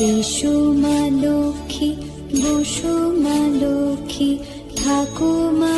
এসো লক্ষ্মী বসুমা লক্ষ্মী ঠাকুমা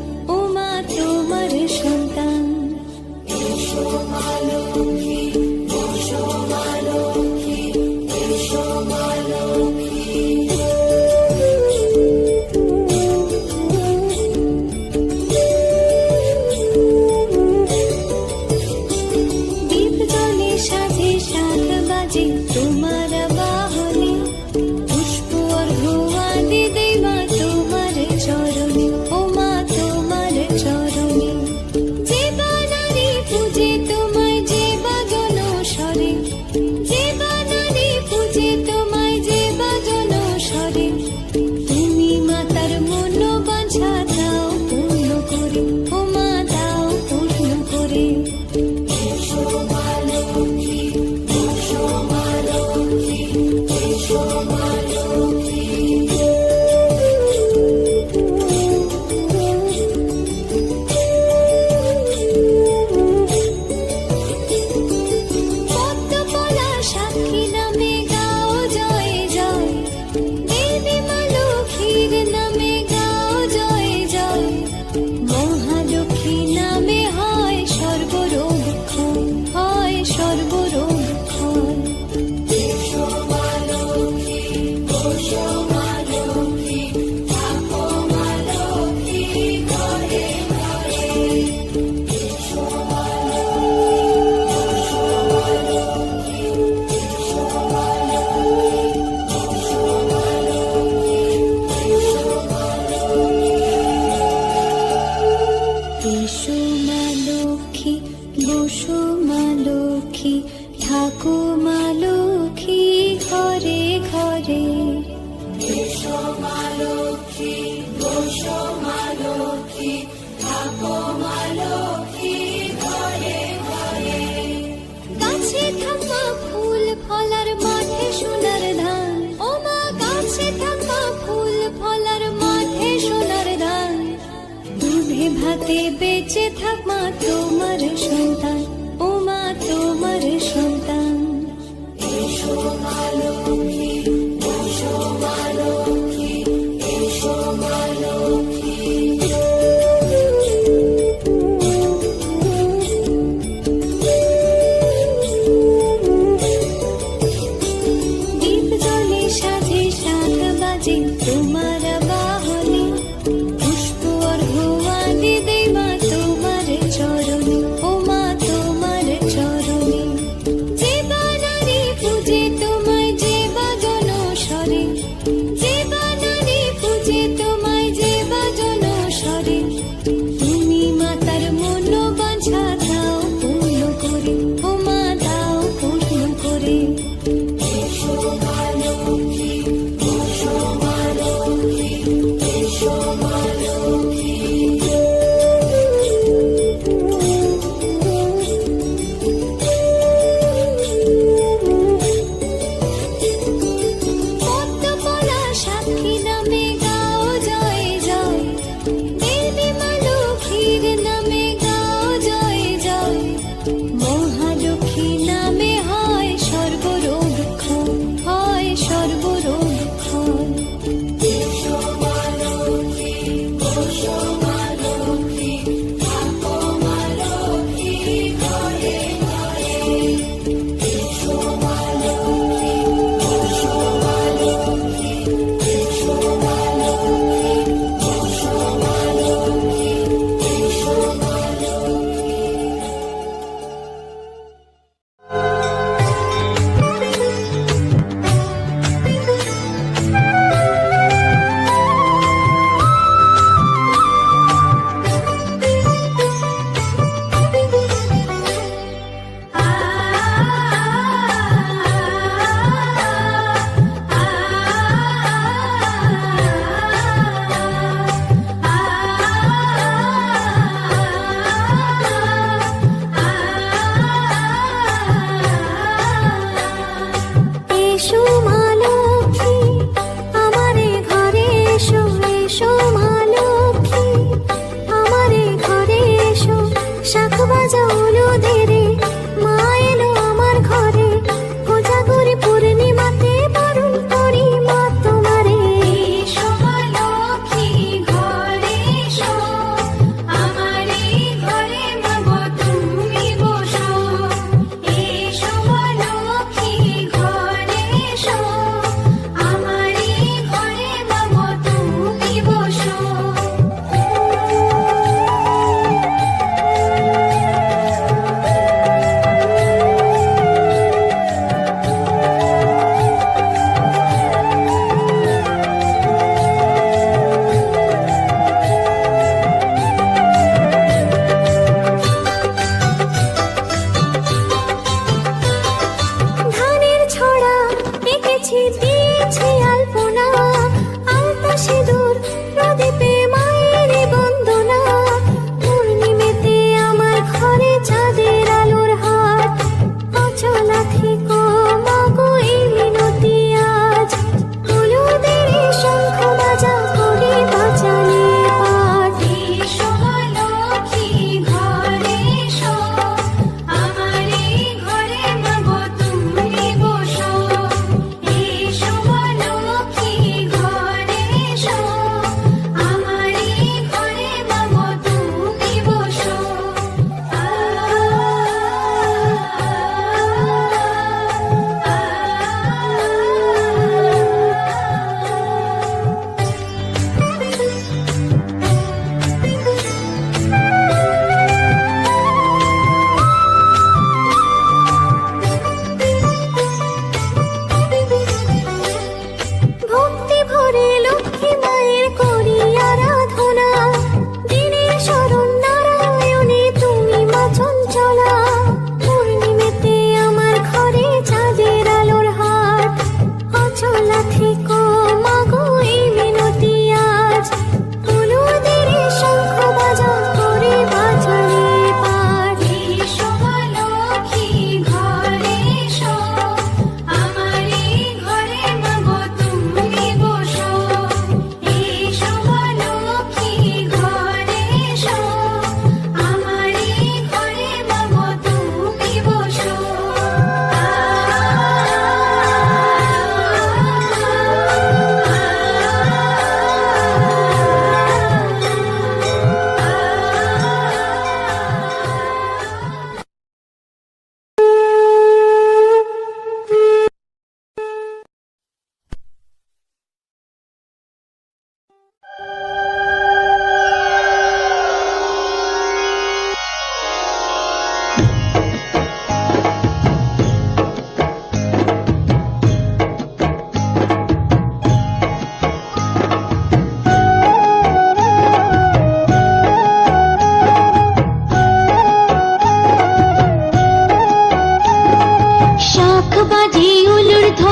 জগতে বেঁচে থাক মা তোমার সন্তান। ও মা তোমার সন্তান।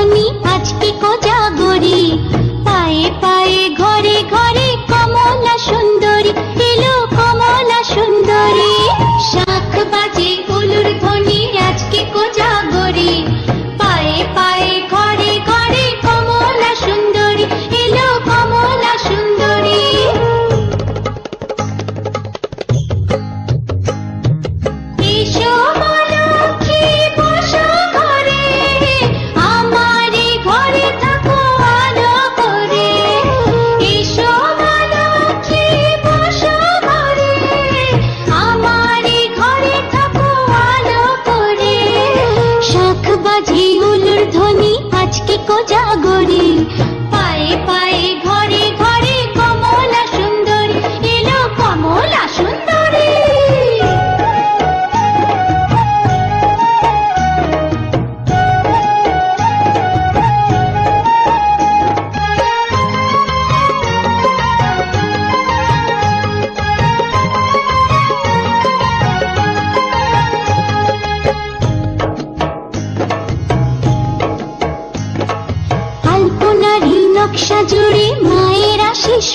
মনি আজকে কোজাগরি জাগো জাগরি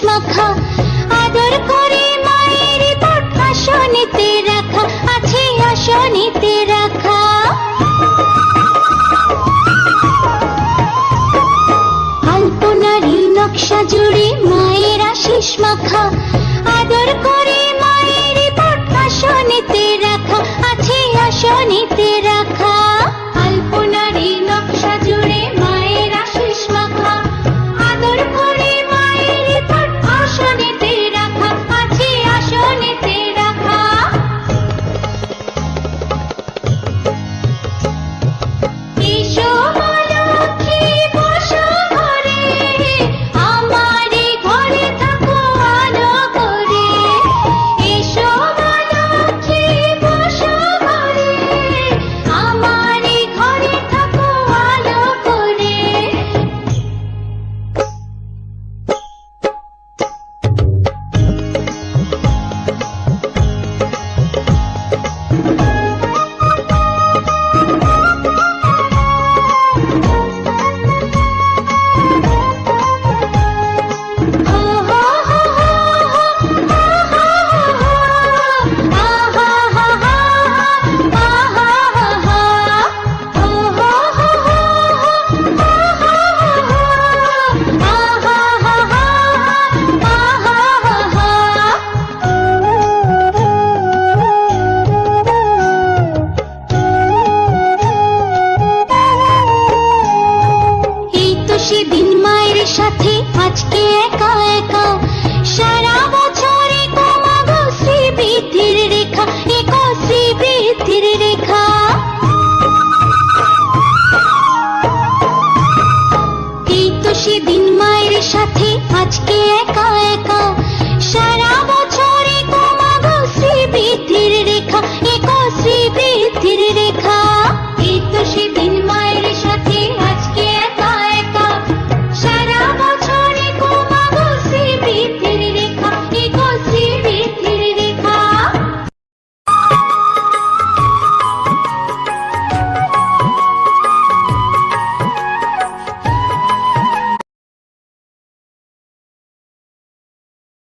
আশিস আদর করে মায়ের কোট শনিতে রাখা আছে আসনেতে রাখা। নকশা জুড়ে মায়ের আশিস মাখা। আদর করে মায়ের কোট আসনেতে রাখা আছে ಕಿವಿಯ ಕಾಯ